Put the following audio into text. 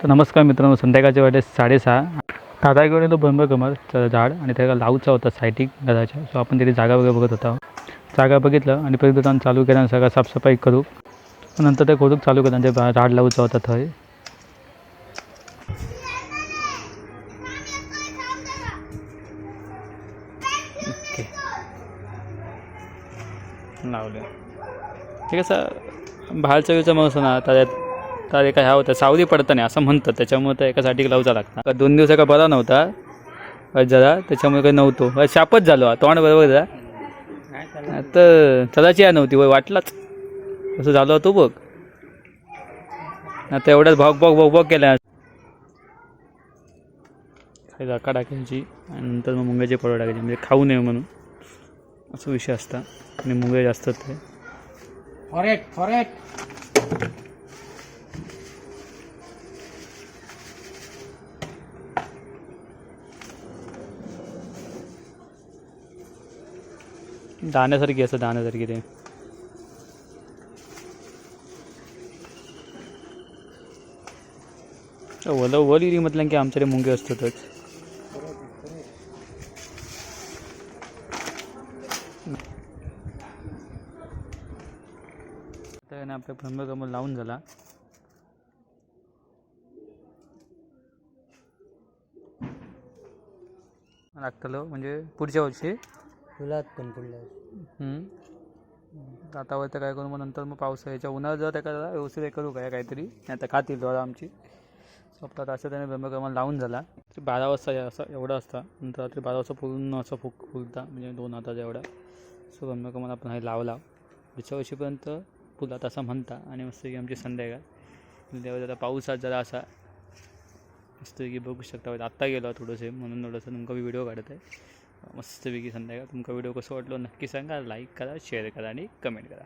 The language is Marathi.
तर नमस्कार मित्रांनो संध्याकाळच्या वेळेस साडेसहा. दादा घेऊन बंब कमर झाड आणि त्याला लावचा होता सायटिक घराच्या सो आपण तिथे जागा वगैरे बघत होता. जागा बघितलं आणि परत दुकान चालू केलं आणि सगळं साफसफाई करू. नंतर ते खोदूक चालू केलं आणि ते झाड लावचा होता थंय. ओके. लावलं. ते कसं बाहेरचं वेळचं मग असं ना त्याच्यात तर एका ह्या होत्या सावली पडतं नाही असं म्हणतात. त्याच्यामुळे तर एकासाठी लावचा लागता दोन दिवस का बरा नव्हता. जरा त्याच्यामुळे काही नव्हतो. शापच झालो तोंड बरोबर जरा आता चलाची या नव्हती वय वाटलाच. असं झालं होतं बघ. आता एवढ्याच भाग भाग भाग भाग केल्या. काही जाका टाकायची आणि नंतर मग मुंग्याचे पडवं टाकायचे. म्हणजे खाऊ नये म्हणून. असा विषय असता. आणि मुंग्या जास्त ते फॉरेट फॉरेट. दाण्यासारखी असं दाण्यासारखी ते. वलं वल इरी म्हटलं की आमच्याकडे मुंगे असतातच. त्याने ना आपल्या कमल लावून झाला. लागतलं म्हणजे पुढच्या वर्षी. फुलात पण फुलं आता तर काय करू मग नंतर मग पावसाळ्याच्या उन्हाळ्यात जर त्या व्यवस्थित हे करू काय काहीतरी? नाही आता खातील जरा आमची. स्वप्नात असं त्याने ब्रह्मकमल लावून झाला. बारा वाजता या- असं एवढा असता. नंतर रात्री बारा वाजता पूर्ण असं फुक फुलता. म्हणजे दोन हाताचा एवढा सो ब्रह्मकमल आपण हे लावला. पुढच्या वर्षीपर्यंत फुलात असं म्हणता. आणि मस्त की आमची संध्याकाळ तेव्हा जरा पाऊसात जरा असा मस्तपैकी बघू शकता. आत्ता गेलो थोडंसं. म्हणून थोडंसं तुमका मी व्हिडिओ काढत आहे. मस्तपैकी संध्याकाळ तुमका व्हिडिओ कसं वाटलो नक्की सांगा लाईक करा शेअर करा आणि कमेंट करा